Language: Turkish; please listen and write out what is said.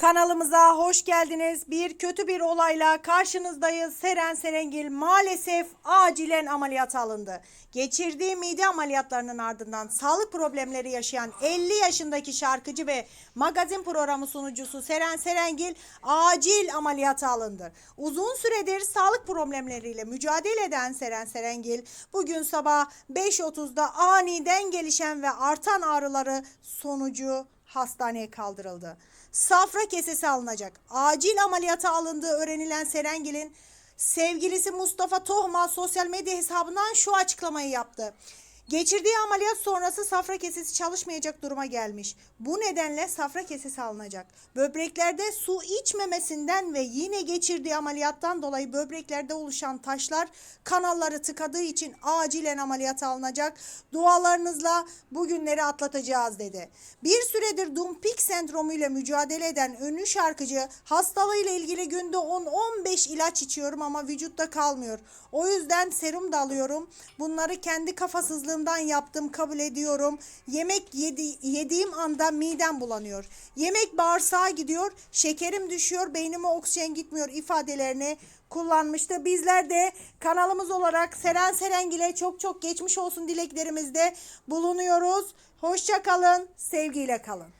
Kanalımıza hoş geldiniz. Bir kötü bir olayla karşınızdayız. Seren Serengil maalesef acilen ameliyat alındı. Geçirdiği mide ameliyatlarının ardından sağlık problemleri yaşayan 50 yaşındaki şarkıcı ve magazin programı sunucusu Seren Serengil acil ameliyata alındı. Uzun süredir sağlık problemleriyle mücadele eden Seren Serengil bugün sabah 5.30'da aniden gelişen ve artan ağrıları sonucu hastaneye kaldırıldı. Safra kesesi alınacak. Acil ameliyata alındığı öğrenilen Serengil'in sevgilisi Mustafa Tohma sosyal medya hesabından şu açıklamayı yaptı. Geçirdiği ameliyat sonrası safra kesesi çalışmayacak duruma gelmiş. Bu nedenle safra kesesi alınacak. Böbreklerde su içmemesinden ve yine geçirdiği ameliyattan dolayı böbreklerde oluşan taşlar kanalları tıkadığı için acilen ameliyata alınacak. Dualarınızla bu günleri atlatacağız dedi. Bir süredir Dumpik sendromu ile mücadele eden ünlü şarkıcı hastalığıyla ilgili günde 10-15 ilaç içiyorum ama vücutta kalmıyor. O yüzden serum da alıyorum. Bunları kendi kafasızlığımdan yaptım kabul ediyorum. Yemek yedi, yediğim anda midem bulanıyor. Yemek bağırsağa gidiyor, şekerim düşüyor, beynime oksijen gitmiyor ifadelerini kullanmıştı. Bizler de kanalımız olarak Seren Serengil'e çok çok geçmiş olsun dileklerimizde bulunuyoruz. Hoşça kalın, sevgiyle kalın.